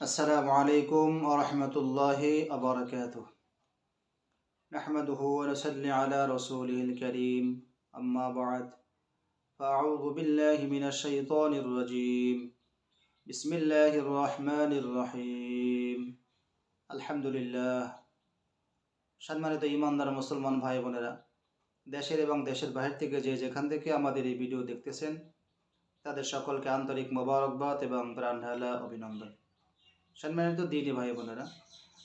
السلام عليكم ورحمة الله وبركاته نحمده ونصلي على رسوله الكريم أما بعد فأعوذ بالله من الشيطان الرجيم بسم الله الرحمن الرحيم الحمد لله সম্মানিত ইমানদার মুসলমান ভাই বোনেরা দেশের এবং দেশের বাহির থেকে যে যেখান থেকে আমাদের এই ভিডিও দেখতেছেন তাদের সকলকে আন্তরিক মোবারকবাদ এবং প্রাণঢালা অভিনন্দন সম্মানিত দিনী ভাই বোনেরা,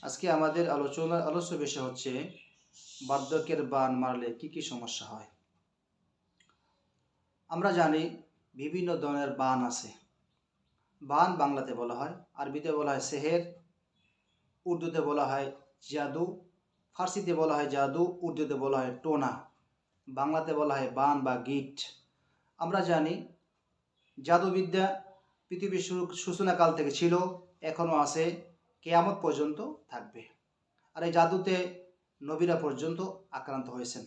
আজকে আমাদের আলোচনা, আলোচ্য বিষয় হচ্ছে বার্ধক্যের বান মারলে কি কি সমস্যা হয়? আমরা জানি বিভিন্ন ধরনের বান আছে। বান বাংলাতে বলা হয়, আরবিতে বলা হয় সেহের, উর্দুতে বলা হয় জাদু, ফার্সিতে বলা হয় জাদু, উর্দুতে বলা হয় টোনা, বাংলাতে বলা হয় বান বা গিট। আমরা জানি জাদুবিদ্যা পৃথিবীর সূচনাকাল থেকে ছিল এখনও আছে, কেয়ামত পর্যন্ত থাকবে। আর এই জাদুতে নবীরা পর্যন্ত আক্রান্ত হয়েছেন।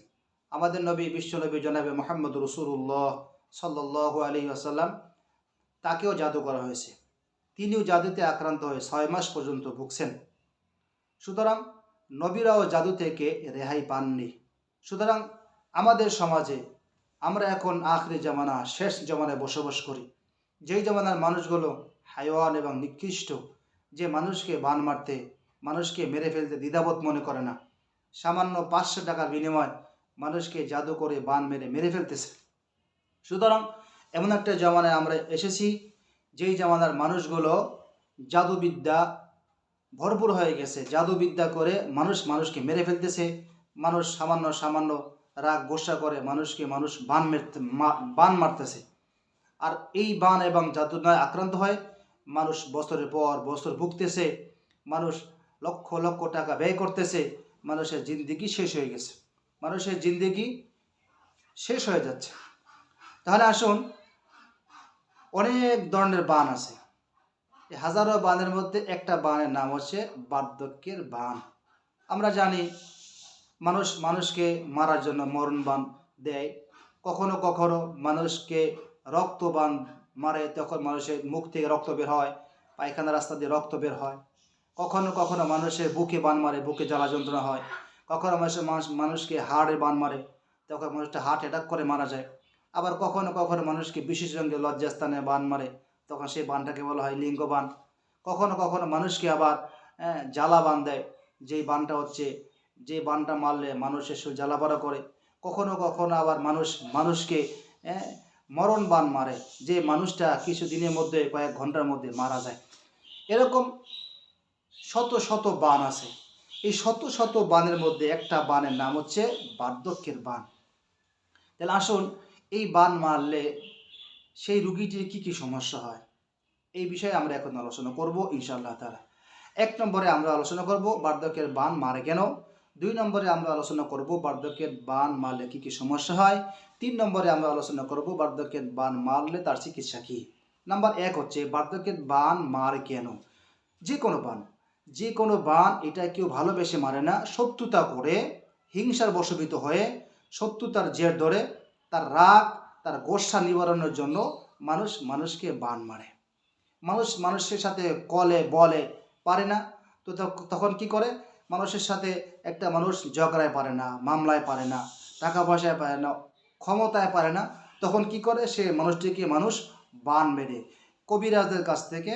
আমাদের নবী বিশ্বনবী জনাবে মোহাম্মদ রসুল্লাহ সাল্লাহ আলী আসাল্লাম তাকেও জাদু করা হয়েছে। তিনিও জাদুতে আক্রান্ত হয়ে ছয় মাস পর্যন্ত ভুগছেন। সুতরাং নবীরাও জাদু থেকে রেহাই পাননি। সুতরাং আমাদের সমাজে আমরা এখন আখরি জামানা, শেষ জামানায় বসবাস করি। যেই জমানার মানুষগুলো হাইওয়ান এবং নিকৃষ্ট যে মানুষকে বান মারতে, মানুষকে মেরে ফেলতে দ্বিধাবোধ মনে করে না। সামান্য পাঁচশো টাকার বিনিময় মানুষকে জাদু করে বান মেরে মেরে ফেলতেছে। সুতরাং এমন একটা জামানায় আমরা এসেছি, যেই জামানার মানুষগুলো জাদুবিদ্যা ভরপুর হয়ে গেছে। জাদুবিদ্যা করে মানুষ মানুষকে মেরে ফেলতেছে, মানুষ সামান্য সামান্য রাগ গোসা করে মানুষকে মানুষ বান মেরতে বান মারতেছে। আর এই বান এবং জাদুনায় আক্রান্ত হয়। মানুষ বছরের পর বছর ভুগতেছে, মানুষ লক্ষ লক্ষ টাকা ব্যয় করতেছে, মানুষের জিন্দিগি শেষ হয়ে গেছে। মানুষের জিন্দিগি শেষ হয়ে যাচ্ছে। তাহলে আসুন, অনেক ধরনের বান আছে। হাজারো বানের মধ্যে একটা বানের নাম হচ্ছে বার্ধক্যের বান। আমরা জানি, মানুষ মানুষকে মারার জন্য মরণ বান দেয়। কখনো কখনো মানুষকে রক্ত বান মারে তখন মানুষের মুখ থেকে রক্ত বের হয় পায়খানা রাস্তা দিয়ে রক্ত বের হয়। কখনো কখনো মানুষের বুকে বান মারে বুকে জ্বালা যন্ত্রণা হয়। কখনো মানুষের মানুষ মানুষকে হাড়ে বান মারে তখন মানুষটা হার্ট অ্যাটাক করে মারা যায়। আবার কখনো কখনো মানুষকে বিশেষ রঙে লজ্জাস্থানে বান মারে তখন সেই বানটাকে বলা হয় লিঙ্গ বান। কখনো কখনো মানুষকে আবার হ্যাঁ, জ্বালা বান দেয়। যেই বানটা হচ্ছে যে বানটা মারলে মানুষের শরীর জ্বালা করে। কখনো কখনো আবার মানুষ মানুষকে হ্যাঁ, মরণ বান মারে, যে মানুষটা কিছু দিনের মধ্যে, কয়েক ঘণ্টার মধ্যে মারা যায়। এরকম শত শত বান আছে। এই শত শত বানের মধ্যে একটা বানের নাম হচ্ছে বার্ধক্যের বান। তাহলে আসুন, এই বান মারলে সেই রুগীটির কি কি সমস্যা হয়? এই বিষয়ে আমরা এখন আলোচনা করব ইনশাআল্লাহ তাআলা। এক নম্বরে আমরা আলোচনা করব বার্ধক্যের বান মারে কেন? দুই নম্বরে আমরা আলোচনা করব বার্ধক্যের বান মারলে কি কি সমস্যা হয়। তিন নম্বরে আমরা আলোচনা করব বার্ধক্যের বান মারলে তার চিকিৎসা কি। নাম্বার এক হচ্ছে বার্ধক্যের বান মারে কেন? যে কোনো বান। যে কোনো বান এটা কেউ ভালোবেসে মারে না, শত্রুতা করে, হিংসার বশবিত হয়ে, শত্রুতার জের ধরে, তার রাগ, তার গোসা নিবারণের জন্য মানুষ মানুষকে বান মারে। মানুষ মানুষের সাথে কলে বলে পারে না, তো তখন কি করে? মানুষের সাথে একটা মানুষ ঝগড়ায় পারে না, মামলায় পারে না, টাকা পয়সায় পারে না, ক্ষমতায় পারে না, তখন কি করে? সে মানুষটিকে মানুষ বান মেরে। কবিরাজদের কাছ থেকে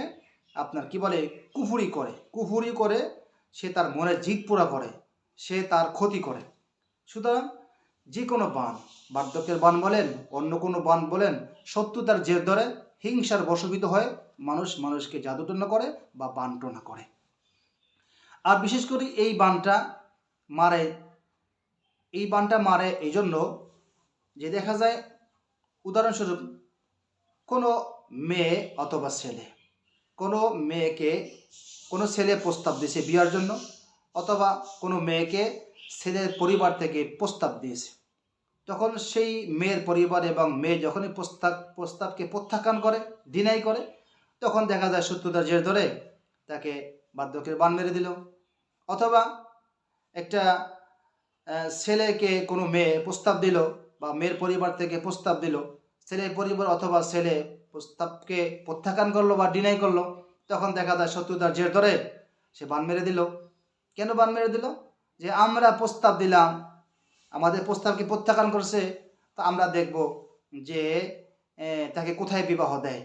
আপনার কি বলে? কুফুরি করে। কুফুরি করে সে তার মনে জিদ পুরা করে। সে তার ক্ষতি করে। সুতরাং যে কোনো বান, বার্ধক্যের বান বলেন, অন্য কোনো বান বলেন, শত্রুতার জের ধরে, হিংসার বশবিত হয়ে মানুষ মানুষকে জাদুটনা করে বা বানটনা করে। আর বিশেষ করে এই বানটা মারে, এই বানটা মারে এই জন্য যে দেখা যায়, উদাহরণস্বরূপ কোনো মেয়ে অথবা ছেলে, কোনো মেয়েকে কোনো ছেলে প্রস্তাব দিয়েছে বিয়ার জন্য অথবা কোনো মেয়েকে ছেলের পরিবার থেকে প্রস্তাব দিয়েছে। তখন সেই মেয়ের পরিবার এবং মেয়ে যখনই প্রস্তাব, প্রস্তাবকে প্রত্যাখ্যান করে ডিনাই করে, তখন দেখা যায় শত্রুতার জের ধরে তাকে বার্ধক্যের বান মেরে দিল। অথবা একটা ছেলেকে কোনো মেয়ে প্রস্তাব দিল বা মেয়ের পরিবার থেকে প্রস্তাব দিল। ছেলের পরিবার অথবা ছেলে প্রস্তাবকে প্রত্যাখ্যান করল বা ডিনাই করল, তখন দেখা যায় শত্রুতার জের ধরে সে বান মেরে দিল। কেন বান মেরে দিল? যে আমরা প্রস্তাব দিলাম, আমাদের প্রস্তাবকে প্রত্যাখ্যান করছে? তো আমরা দেখব যে তাকে কোথায় বিবাহ দেয়।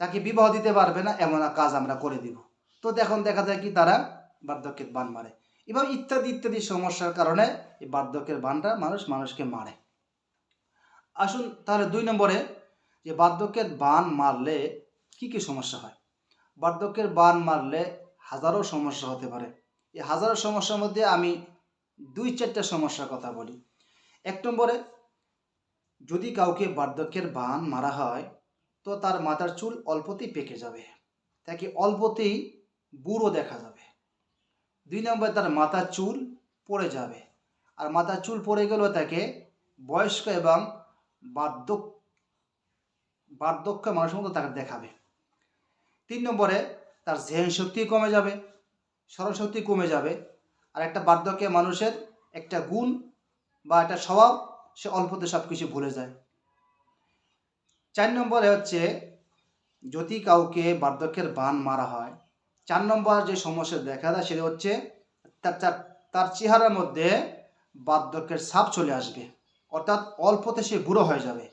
তাকে বিবাহ দিতে পারবে না, এমন কাজ আমরা করে দিব। তো এখন দেখা যায় কি তারা বার্ধক্যের বান মারে। এবং ইত্যাদি ইত্যাদি সমস্যার কারণে এই বার্ধক্যের বানটা মানুষ, মানুষকে মারে। আসুন তাহলে দুই নম্বরে, যে বার্ধক্যের বান মারলে কি কি সমস্যা হয়? বার্ধক্যের বান মারলে হাজারো সমস্যা হতে পারে। এই হাজারো সমস্যার মধ্যে আমি দুই, চারটা সমস্যার কথা বলি। এক নম্বরে, যদি কাউকে বার্ধক্যের বান মারা হয়, তো তার মাথার চুল অল্পতেই পেকে যাবে। তাকে অল্পতেই বুড়ো দেখা যাবে। দুই নম্বরে তার মাথার চুল পড়ে যাবে। আর মাথার চুল পড়ে গেলেও তাকে বয়স্ক এবং বার্ধক্য বার্ধক্য মানুষের মতো তাকে দেখাবে। তিন নম্বরে তার জেহেন শক্তি কমে যাবে স্মরণশক্তি কমে যাবে। আর একটা বার্ধক্যে মানুষের একটা গুণ বা একটা স্বভাব, সে অল্পতে সব কিছু ভুলে যায়। চার নম্বরে হচ্ছে যদি কাউকে বার্ধক্যের বান মারা হয় চার নম্বর যে সমস্যা দেখা দেয় সেটা হচ্ছে তার তার- তার চেহারার মধ্যে বার্ধক্যের ছাপ চলে আসবে। অর্থাৎ অল্পতে সে বুড়ো হয়ে যাবে।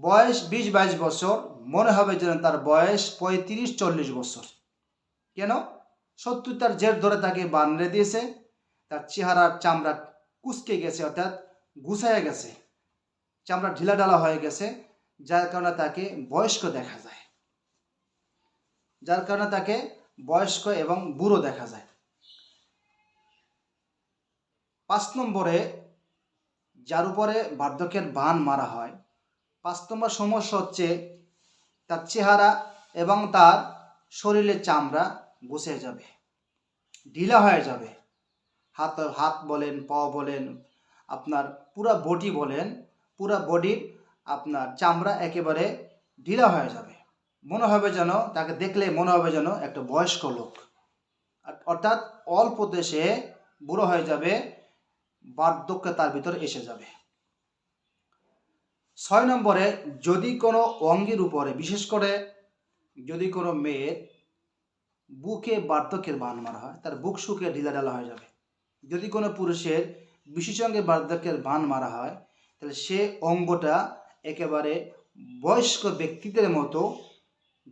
বয়স বিশ, বাইশ বছর, মনে হবে যেন তার বয়স পঁয়ত্রিশ, চল্লিশ বছর। কেন? শত্রুতার জের ধরে তাকে বানড়ে দিয়েছে। তার চেহারার চামড়া কুচকে গেছে, অর্থাৎ গুছাইয়া গেছে। চামড়া ঢিলাঢালা হয়ে গেছে, যার কারণে তাকে বয়স্ক দেখা যায়। যার কারণে তাকে বয়স্ক এবং বুড়ো দেখা যায়। পাঁচ নম্বরে, যার উপরে বার্ধক্যের বান মারা হয়, পাঁচ নম্বর সমস্যা হচ্ছে তার চেহারা এবং তার শরীরের চামড়া বসে যাবে, ঢিলা হয়ে যাবে। হাত হাত বলেন পা বলেন, আপনার পুরো বডি বলেন, পুরো বডির আপনার চামড়া একেবারে ঢিলা হয়ে যাবে। মনে হবে যেন, তাকে দেখলে মনে হবে যেন একটা বয়স্ক লোক। অর্থাৎ অল্প দেশে বুড়ো হয়ে যাবে, বার্ধক্য তার ভিতরে এসে যাবে। ছয় নম্বরে, যদি কোনো অঙ্গের উপরে, বিশেষ করে যদি কোনো মেয়ের বুকে বার্ধক্যের বান মারা হয়, তার বুক শুকে ঢিলাঢালা হয়ে যাবে। যদি কোনো পুরুষের বিশেষ অঙ্গে বার্ধক্যের বান মারা হয়, তাহলে সে অঙ্গটা একেবারে বয়স্ক ব্যক্তিদের মতো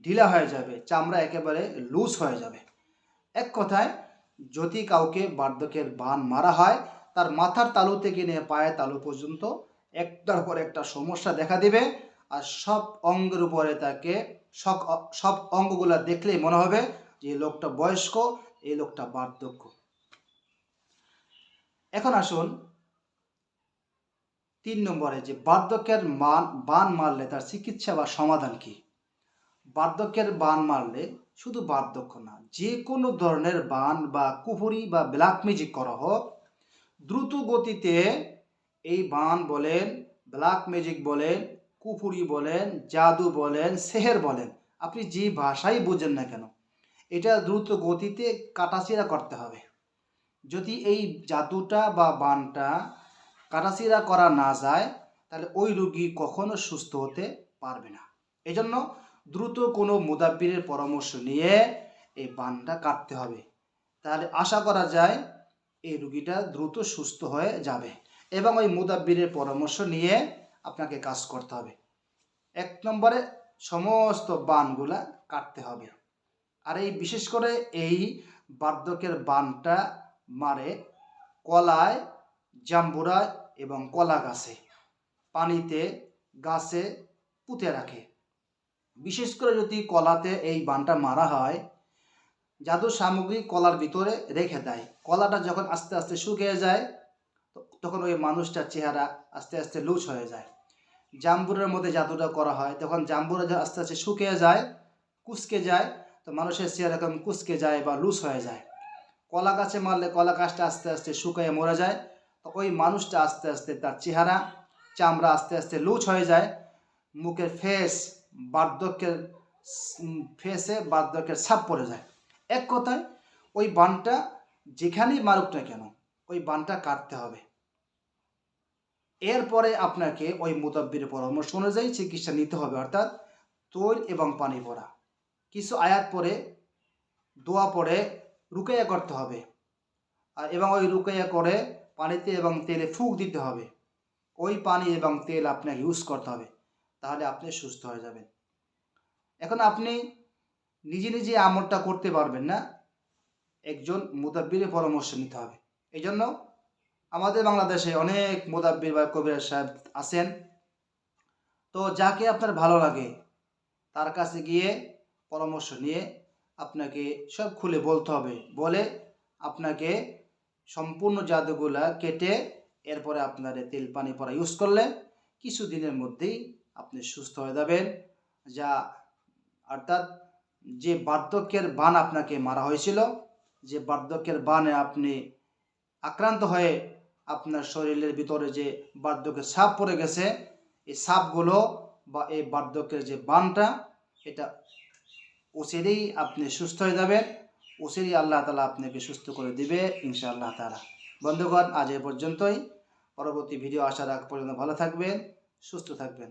ঢিলা হয়ে যাবে, চামড়া একেবারে লুজ হয়ে যাবে। এক কথায়, যদি কাউকে বার্ধক্যের বান মারা হয়, তার মাথার তালু থেকে নিয়ে পায়ের তালু পর্যন্ত একটার পর একটা সমস্যা দেখা দিবে আর সব অঙ্গের উপরে তাকে সব সব অঙ্গগুলা দেখলেই মনে হবে যে এই লোকটা বয়স্ক, এই লোকটা বার্ধক্য। এখন আসুন তিন নম্বরে যে বার্ধক্যের মান, বান মারলে তার চিকিৎসা বা সমাধান কি? বার্ধক্যের বান মারলে শুধু বার্ধক্য না, যে কোনো ধরনের বান বা কুহুরি বা ব্ল্যাক ম্যাজিক করা হোক, দ্রুত গতিতে এই বান বলেন ব্ল্যাক ম্যাজিক বলেন কুপুরি বলেন, জাদু বলেন, সেহের বলেন, আপনি যে ভাষাই বুঝেন না কেন, এটা দ্রুত গতিতে কাটাচিরা করতে হবে। যদি এই জাদুটা বা বানটা কাটাচিরা করা না যায়, তাহলে ওই রুগী কখনো সুস্থ হতে পারবে না। এজন্য দ্রুত কোনো মুদাব্বিরের পরামর্শ নিয়ে এই বানটা কাটতে হবে। তাহলে আশা করা যায় এই রুগীটা দ্রুত সুস্থ হয়ে যাবে এবং ওই মুদাব্বিরের পরামর্শ নিয়ে আপনাকে কাজ করতে হবে। এক নম্বরে সমস্ত বানগুলা কাটতে হবে। আর এই বিশেষ করে এই বার্ধকের বানটা মারে কলায় জাম্বুরা এবং কলা গাছে পানিতে গাছে পুঁতে রাখে। বিশেষ করে যদি কলাতে এই বানটা মারা হয় জাদু সামগ্রী কলার ভিতরে রেখে দেয়। কলাটা যখন আস্তে আস্তে শুকিয়ে যায় তখন ওই মানুষটার চেহারা আস্তে আস্তে লুজ হয়ে যায়। জাম্বুরের মধ্যে জাদুটা করা হয়, তখন জাম্বুরা যখন আস্তে আস্তে শুকিয়ে যায়, কুচকে যায়, তো মানুষের চেহারা এরকম কুচকে যায় বা লুজ হয়ে যায়। কলা গাছে মারলে কলা গাছটা আস্তে আস্তে শুকিয়ে মরে যায়, তো ওই মানুষটা আস্তে আস্তে তার চেহারা, চামড়া আস্তে আস্তে লুজ হয়ে যায়, মুখের ফেস বার্ধক্যের ফেসে বার্ধক্যের ছাপ পড়ে যায়। এক কথায়, ওই বানটা যেখানেই মারুক না কেন, ওই বানটা কাটতে হবে। এরপরে আপনাকে ওই মুতাব্বির পরামর্শ অনুযায়ী চিকিৎসা নিতে হবে, অর্থাৎ তৈল এবং পানি পড়া কিছু আয়াত পরে দোয়া পরে রুকাইয়া করতে হবে। আর এবং ওই রুকাইয়া করে পানিতে এবং তেলে ফুক দিতে হবে। ওই পানি এবং তেল আপনাকে ইউজ করতে হবে। তাহলে আপনি সুস্থ হয়ে যাবেন। এখন আপনি নিজে নিজে আমলটা করতে পারবেন না, একজন মুদাব্বিরের পরামর্শ নিতে হবে। এই জন্য আমাদের বাংলাদেশে অনেক মুদাব্বির বা কবির সাহেব আছেন। তো যাকে আপনার ভালো লাগে, তার কাছে গিয়ে পরামর্শ নিয়ে আপনাকে সব খুলে বলতে হবে। বলে আপনাকে সম্পূর্ণ জাদুগুলা কেটে এরপরে আপনার তেল, পানি পরা ইউজ করলে কিছু দিনের মধ্যেই আপনি সুস্থ হয়ে যাবেন। যা, অর্থাৎ যে বার্ধক্যের বান আপনাকে মারা হয়েছিল, যে বার্ধক্যের বানে আপনি আক্রান্ত হয়ে আপনার শরীরের ভিতরে যে বার্ধক্যের সাপ পড়ে গেছে, এই সাপগুলো বা এই বার্ধক্যের যে বানটা, এটা ওসেরেই আপনি সুস্থ হয়ে যাবেন। ওসেরই আল্লাহ তালা আপনাকে সুস্থ করে দিবে, ইনশাআল্লাহ তালা বন্ধুগণ, আজ এ পর্যন্তই। পরবর্তী ভিডিও আসার আগ পর্যন্ত ভালো থাকবেন, সুস্থ থাকবেন।